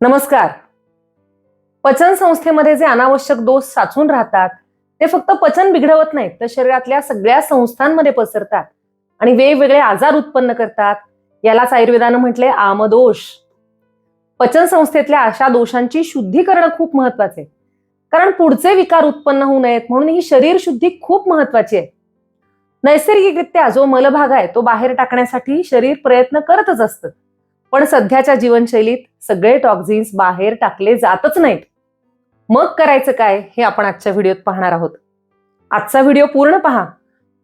नमस्कार. पचन संस्थेमध्ये जे अनावश्यक दोष साचून राहतात ते फक्त पचन बिघडवत नाहीत तर शरीरातल्या सगळ्या संस्थांमध्ये पसरतात आणि वेगवेगळे आजार उत्पन्न करतात. यालाच आयुर्वेदानं म्हटले आमदोष. पचन संस्थेतल्या अशा दोषांची शुद्धी करणं खूप महत्त्वाचे आहे. कारण पुढचे विकार उत्पन्न होऊ नयेत म्हणून ही शरीर शुद्धी खूप महत्वाची आहे. नैसर्गिकरित्या जो मलभाग आहे तो बाहेर टाकण्यासाठी शरीर प्रयत्न करतच असतं. पण सध्याच्या जीवनशैलीत सगळे टॉक्झिन्स बाहेर टाकले जातच नाहीत. मग करायचं काय हे आपण आजच्या व्हिडिओत पाहणार आहोत. आजचा व्हिडिओ पूर्ण पहा.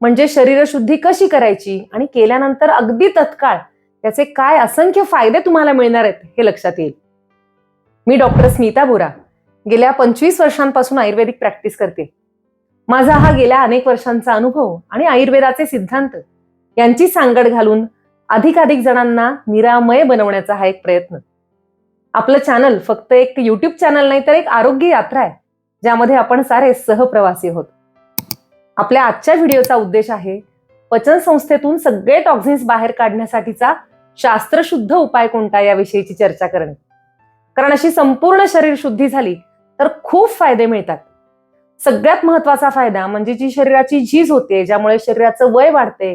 म्हणजे शरीरशुद्धी कशी करायची आणि केल्यानंतर अगदी तत्काळ त्याचे काय असंख्य फायदे तुम्हाला मिळणार आहेत हे लक्षात येईल. मी डॉक्टर स्मिता बोरा. गेल्या पंचवीस वर्षांपासून आयुर्वेदिक प्रॅक्टिस करते. माझा हा गेल्या अनेक वर्षांचा अनुभव आणि आयुर्वेदाचे सिद्धांत यांची सांगड घालून अधिकाधिक जणांना निरामय बनवण्याचा हा एक प्रयत्न. आपलं चॅनल फक्त एक युट्यूब चॅनल नाही तर एक आरोग्य यात्रा आहे ज्यामध्ये आपण सारे सहप्रवासी आहोत. आपल्या आजच्या व्हिडिओचा उद्देश आहे पचन संस्थेतून सगळे टॉक्झिन्स बाहेर काढण्यासाठीचा शास्त्रशुद्ध उपाय कोणता याविषयीची चर्चा करणे. कारण अशी संपूर्ण शरीर शुद्धी झाली तर खूप फायदे मिळतात. सगळ्यात महत्त्वाचा फायदा म्हणजे जी शरीराची झीज होते ज्यामुळे शरीराचं वय वाढते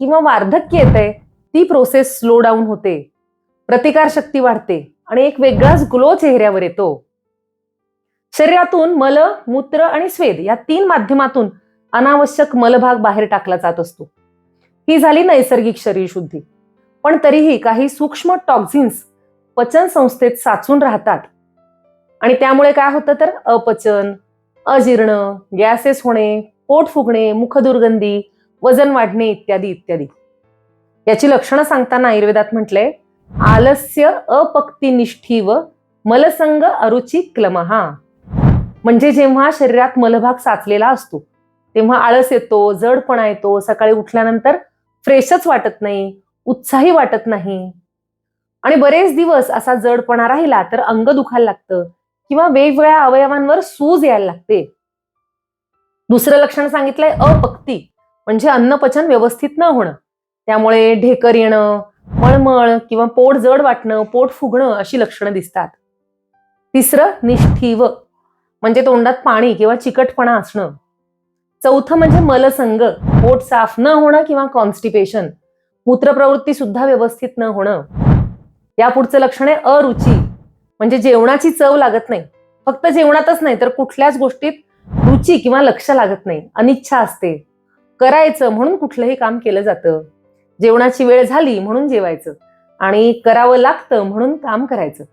किंवा वार्धक्य येते ती प्रोसेस स्लो डाऊन होते. प्रतिकार शक्ती वाढते आणि एक वेगळाच ग्लो चेहऱ्यावर येतो. शरीरातून मल मूत्र आणि स्वेद या तीन माध्यमातून अनावश्यक मलभाग बाहेर टाकला जात असतो. ही झाली नैसर्गिक शरीर शुद्धी. पण तरीही काही सूक्ष्म टॉक्झिन्स पचन संस्थेत साचून राहतात. आणि त्यामुळे काय होतं तर अपचन अजीर्ण गॅसेस होणे पोट फुगणे मुखदुर्गंधी वजन वाढणे इत्यादी इत्यादी. याची लक्षणं सांगताना आयुर्वेदात म्हटलंय आलस्य अपक्तिनिष्ठीव मलसंग अरुची क्लमहा. म्हणजे जेव्हा शरीरात मलभाग साचलेला असतो तेव्हा आळस येतो जडपणा येतो सकाळी उठल्यानंतर फ्रेशच वाटत नाही उत्साही वाटत नाही. आणि बरेच दिवस असा जडपणा राहिला तर अंग दुखायला लागतं किंवा वेगवेगळ्या अवयवांवर सूज यायला लागते. दुसरं लक्षण सांगितलंय अपक्ती म्हणजे अन्नपचन व्यवस्थित न होणं. त्यामुळे ढेकर येणं मळमळ किंवा पोट जड वाटणं पोट फुगणं अशी लक्षणं दिसतात. तिसरं निष्ठीव. म्हणजे तोंडात पाणी किंवा चिकटपणा असणं. चौथं म्हणजे मलसंग. पोट साफ न होणं किंवा कॉन्स्टिपेशन मूत्रप्रवृत्ती सुद्धा व्यवस्थित न होणं. या पुढचं लक्षण आहे अरुची. म्हणजे जेवणाची चव लागत नाही. फक्त जेवणातच नाही तर कुठल्याच गोष्टीत रुची किंवा लक्ष लागत नाही. अनिच्छा असते. करायचं म्हणून कुठलंही काम केलं जातं. जेवणाची वेळ झाली म्हणून जेवायचं आणि करावं लागतं म्हणून काम करायचं.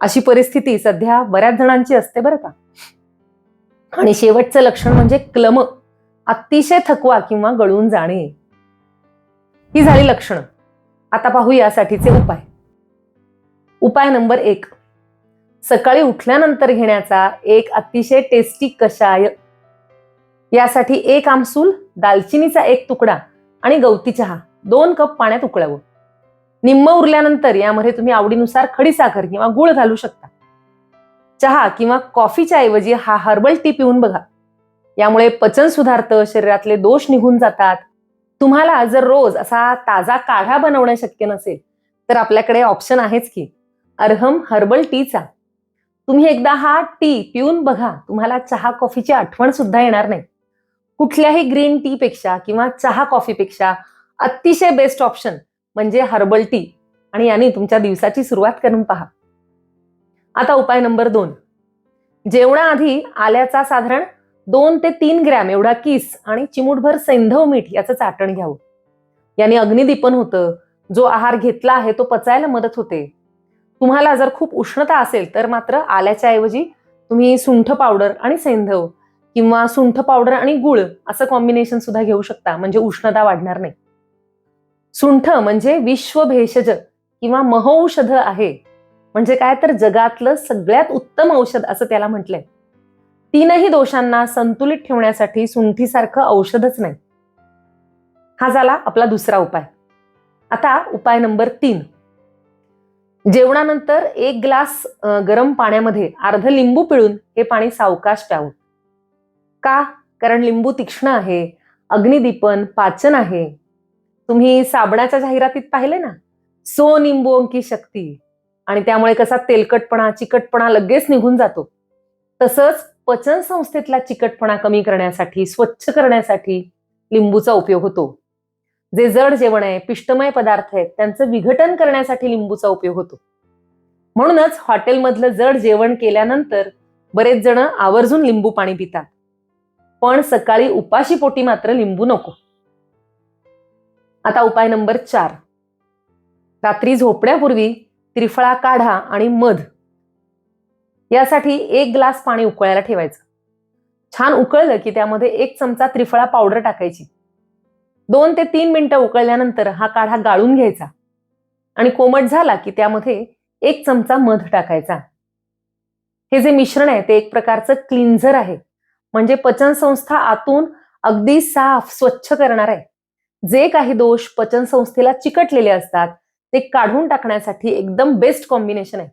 अशी परिस्थिती सध्या बऱ्याच जणांची असते बरं का. आणि शेवटचं लक्षण म्हणजे क्लम. अतिशय थकवा किंवा गळून जाणे. ही झाली लक्षणं. आता पाहू यासाठीचे उपाय. उपाय नंबर एक. सकाळी उठल्यानंतर घेण्याचा एक अतिशय टेस्टी कषाय. यासाठी एक आमसूल दालचिनीचा एक तुकडा आणि गवती चहा. दोन कप पाण्यात उकळावं. निम्म उरल्यानंतर यामध्ये तुम्ही आवडीनुसार खडीसाखर किंवा गुळ घालू शकता. चहा किंवा कॉफीच्या ऐवजी हा हर्बल टी पिऊन बघा. यामुळे पचन सुधारतं शरीरातले दोष निघून जातात. तुम्हाला जर रोज असा ताजा काढा बनवणं शक्य नसेल तर आपल्याकडे ऑप्शन आहेच की अर्हम हर्बल टीचा तुम्ही एकदा हा टी पिऊन बघा तुम्हाला चहा कॉफीची आठवण सुद्धा येणार नाही. कुठल्याही ग्रीन टी पेक्षा किंवा चहा कॉफीपेक्षा अतिशय बेस्ट ऑप्शन म्हणजे हर्बल टी आणि याने तुमच्या दिवसाची सुरुवात करून पहा. आता उपाय नंबर दोन. जेवणाआधी आल्याचा साधारण दोन ते तीन ग्रॅम एवढा किस आणि चिमूटभर सैंधव मीठ याचं चाटण घ्यावं. याने अग्निदीपन होतं. जो आहार घेतला आहे तो पचायला मदत होते. तुम्हाला जर खूप उष्णता असेल तर मात्र आल्याच्या ऐवजी तुम्ही सुंठ पावडर आणि सैंधव किंवा सुंठ पावडर आणि गुळ असं कॉम्बिनेशन सुद्धा घेऊ शकता. म्हणजे उष्णता वाढणार नाही. सुंठ म्हणजे विश्वभेषज किंवा महौषध आहे. म्हणजे काय तर जगातलं सगळ्यात उत्तम औषध असं त्याला म्हटलंय. तीनही दोषांना संतुलित ठेवण्यासाठी सुंठीसारखं औषधच नाही. हा झाला आपला दुसरा उपाय. आता उपाय नंबर तीन. जेवणानंतर एक ग्लास गरम पाण्यामध्ये अर्ध लिंबू पिळून हे पाणी सावकाश प्यावं. का? कारण लिंबू तीक्ष्ण आहे अग्निदीपन पाचन आहे. तुम्ही साबणाच्या जाहिरातीत पाहिले ना? सो निंबू अंकी शक्ती. आणि त्यामुळे कसा तेलकटपणा चिकटपणा लगेच निघून जातो. तसंच पचन संस्थेतला चिकटपणा कमी करण्यासाठी स्वच्छ करण्यासाठी लिंबूचा उपयोग होतो. जे जड जेवण आहे पिष्टमय पदार्थ आहेत त्यांचं विघटन करण्यासाठी लिंबूचा उपयोग होतो. म्हणूनच हॉटेलमधलं जड जेवण केल्यानंतर बरेच जण आवर्जून लिंबू पाणी पितात. पण सकाळी उपाशी पोटी मात्र लिंबू नको. आता उपाय नंबर चार. रात्री झोपण्यापूर्वी त्रिफळा काढा आणि मध. यासाठी एक ग्लास पाणी उकळायला ठेवायचं. छान उकळलं की त्यामध्ये एक चमचा त्रिफळा पावडर टाकायची. दोन ते तीन मिनिटं उकळल्यानंतर हा काढा गाळून घ्यायचा. आणि कोमट झाला की त्यामध्ये एक चमचा मध टाकायचा. हे जे मिश्रण आहे ते एक प्रकारचं क्लिन्झर आहे. म्हणजे पचनसंस्था आतून अगदी साफ स्वच्छ करणार आहे. जे काही दोष पचनसंस्थेला चिकटलेले असतात ते काढून टाकण्यासाठी एकदम बेस्ट कॉम्बिनेशन आहे.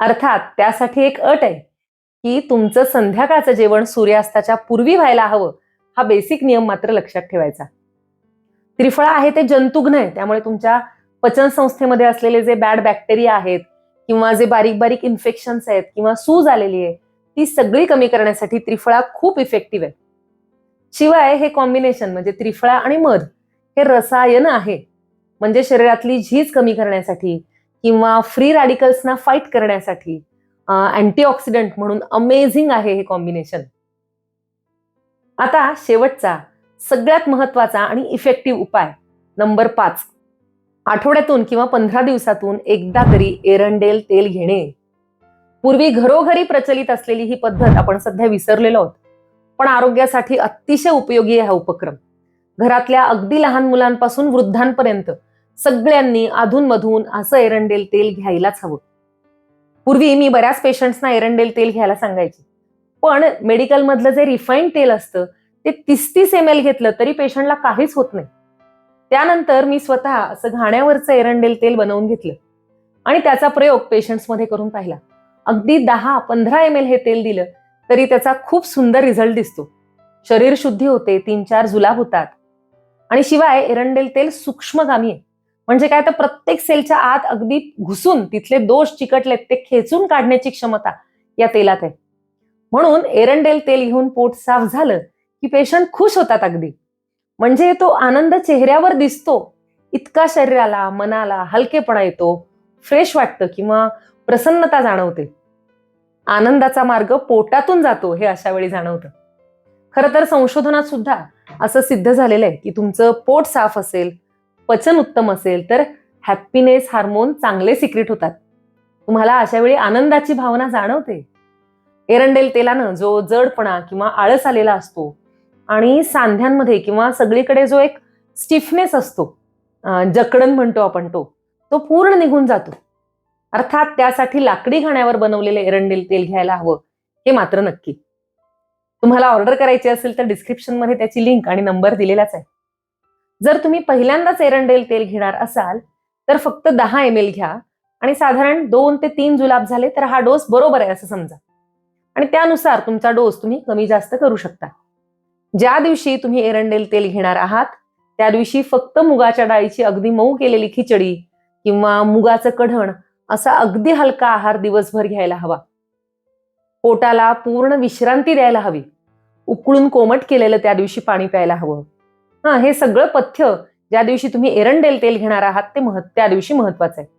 अर्थात त्यासाठी एक अट आहे की तुमचं संध्याकाळचं जेवण सूर्यास्ताच्या पूर्वी व्हायला हवं हा बेसिक नियम मात्र लक्षात ठेवायचा. त्रिफळा आहे ते जंतुघ्न आहे त्यामुळे तुमच्या पचन संस्थेमध्ये असलेले जे बॅड बॅक्टेरिया आहेत किंवा जे बारीक बारीक इन्फेक्शन्स आहेत किंवा सूज आलेली आहे ती सगळी कमी करण्यासाठी त्रिफळा खूप इफेक्टिव्ह आहे. शिवाय हे कॉम्बिनेशन म्हणजे त्रिफळा आणि मध हे रसायन आहे. म्हणजे शरीरातली झीज कमी करण्यासाठी किंवा फ्री रॅडिकल्सना फाईट करण्यासाठी अँटीऑक्सिडंट म्हणून अमेझिंग आहे हे कॉम्बिनेशन आता शेवटचा सगळ्यात महत्त्वाचा आणि इफेक्टिव्ह उपाय नंबर पाच. आठवड्यातून किंवा पंधरा दिवसातून एकदा तरी एरंडेल तेल घेणे. पूर्वी घरोघरी प्रचलित असलेली ही पद्धत आपण सध्या विसरलेलो आहोत. पण आरोग्यासाठी अतिशय उपयोगी आहे हा उपक्रम. घरातल्या अगदी लहान मुलांपासून वृद्धांपर्यंत सगळ्यांनी अधूनमधून असं एरंडेल तेल घ्यायलाच हवं. पूर्वी मी बऱ्याच पेशंट्सना एरंडेल तेल घ्यायला सांगायचे. पण मेडिकलमधलं जे रिफाईंड तेल असतं ते तीस तीस एम एल घेतलं तरी पेशंटला काहीच होत नाही. त्यानंतर मी स्वतः असं घाण्यावरचं एरंडेल तेल बनवून घेतलं. आणि त्याचा प्रयोग पेशंट्समध्ये करून पाहिला. अगदी दहा पंधरा एम एल हे तेल दिलं तरी त्याचा खूप सुंदर रिझल्ट दिसतो. शरीर शुद्धी होते तीन चार जुलाब होतात. आणि शिवाय एरंडेल तेल सूक्ष्मगामी आहे. म्हणजे काय तर प्रत्येक सेलच्या आत अगदी घुसून तिथले दोष चिकटलेत ते खेचून काढण्याची क्षमता या तेलात आहे. म्हणून एरंडेल तेल घेऊन पोट साफ झालं की पेशंट खुश होतात अगदी. म्हणजे तो आनंद चेहऱ्यावर दिसतो. इतका शरीराला मनाला हलकेपणा येतो. फ्रेश वाटतं किंवा प्रसन्नता जाणवते. आनंदाचा मार्ग पोटातून जातो हे अशा वेळी जाणवतं. खरं तर संशोधनात सुद्धा असं सिद्ध झालेलं आहे की तुमचं पोट साफ असेल पचन उत्तम असेल तर हॅपीनेस हार्मोन चांगले सिक्रेट होतात. तुम्हाला अशा वेळी आनंदाची भावना जाणवते. एरंडेल तेलानं जो जडपणा किंवा आळस आलेला असतो आणि सांध्यांमध्ये किंवा सगळीकडे जो एक स्टिफनेस असतो जकडण म्हणतो आपण तो तो पूर्ण निघून जातो. अर्थात त्यासाठी लाकडी घाण्यावर बनवलेले एरंडेल तेल घ्यायला हवं हे मात्र नक्की. तुम्हाला ऑर्डर करायची असेल तर डिस्क्रिप्शनमध्ये त्याची लिंक आणि नंबर दिलेलाच आहे. जर तुम्ही पहिल्यांदाच एरंडेल तेल घेणार असाल तर फक्त दहा एम एल घ्या आणि साधारण दोन ते तीन जुलाब झाले तर हा डोस बरोबर आहे असं समजा. आणि त्यानुसार तुमचा डोस तुम्ही कमी जास्त करू शकता. ज्या दिवशी तुम्ही एरंडेल तेल घेणार आहात त्या दिवशी फक्त मुगाच्या डाळीची अगदी मऊ केलेली खिचडी किंवा मुगाचं कढण असा अगदी हलका आहार दिवसभर घ्यायला हवा. पोटाला पूर्ण विश्रांती द्यायला हवी. उकळून कोमट केलेलं त्या दिवशी पाणी प्यायला हवं. हा हे सगळं पथ्य ज्या दिवशी तुम्ही एरंडेल तेल घेणार आहात ते मह त्या दिवशी महत्वाचं आहे.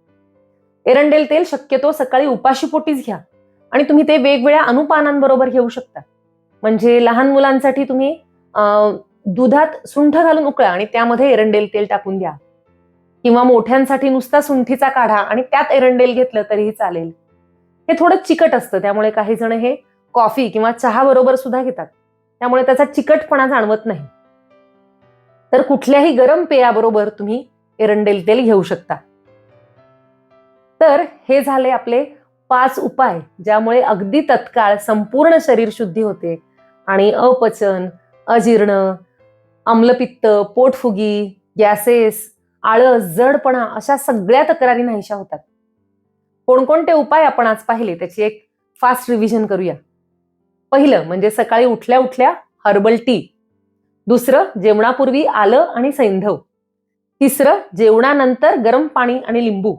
एरंडेल तेल शक्यतो सकाळी उपाशी पोटीच घ्या आणि तुम्ही ते वेगवेगळ्या अनुपानांबरोबर घेऊ शकता. म्हणजे लहान मुलांसाठी तुम्ही दुधात सुंठ घालून उकळा आणि त्यामध्ये एरंडेल तेल टाकून द्या. किंवा मोठ्यांसाठी नुसता सुंठीचा काढा आणि त्यात एरंडेल घेतलं तरीही चालेल. हे थोडं चिकट असतं त्यामुळे काही जण हे कॉफी किंवा चहा बरोबर सुद्धा घेतात. त्यामुळे त्याचा चिकटपणा जाणवत नाही. तर कुठल्याही गरम पेयाबरोबर तुम्ही एरंडेल तेल घेऊ शकता. तर हे झाले आपले पाच उपाय ज्यामुळे अगदी तत्काळ संपूर्ण शरीर शुद्धी होते आणि अपचन अजीर्ण आम्लपित्त पोटफुगी गॅसेस आळस जडपणा अशा सगळ्या तक्रारी नाहीशा होतात. कोणकोणते उपाय आपण आज पाहिले त्याची एक फास्ट रिव्हिजन करूया. पहिलं म्हणजे सकाळी उठल्या उठल्या हर्बल टी दुसरं जेवणापूर्वी आलं आणि सैंधव. तिसरं जेवणानंतर गरम पाणी आणि लिंबू.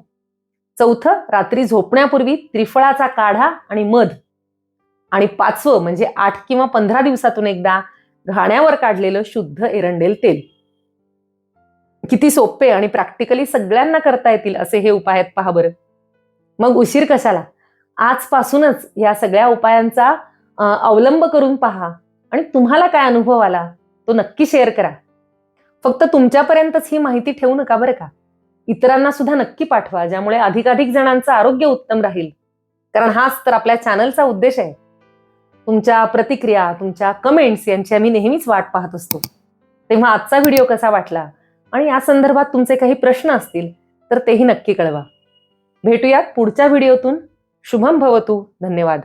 चौथं रात्री झोपण्यापूर्वी त्रिफळाचा काढा आणि मध. आणि पाचवं म्हणजे आठ किंवा पंधरा दिवसातून एकदा घाण्यावर काढलेलं शुद्ध एरंडेल तेल. किती सोपे आणि प्रॅक्टिकली सगळ्यांना करता येतील असे हे उपाय आहेत पहा बरं. मग उशीर कशाला? आजपासूनच या सगळ्या उपायांचा अवलंब करून पहा. आणि तुम्हाला काय अनुभव आला? तो नक्की शेअर करा. फक्त तुमच्यापर्यंतच ही माहिती ठेवू नका बरं का? इतरांना सुद्धा नक्की पाठवा ज्यामुळे अधिकाधिक जणांचं आरोग्य उत्तम राहील. कारण हाच तर आपल्या चॅनलचा उद्देश आहे. तुमच्या प्रतिक्रिया तुमच्या कमेंट्स यांची आम्ही नेहमीच वाट पाहत असतो. तेव्हा आजचा व्हिडिओ कसा वाटला? आणि या संदर्भात तुमचे काही प्रश्न असतील तर तेही नक्की कळवा. भेटूयात पुढच्या व्हिडिओतून. शुभम भवतू. धन्यवाद.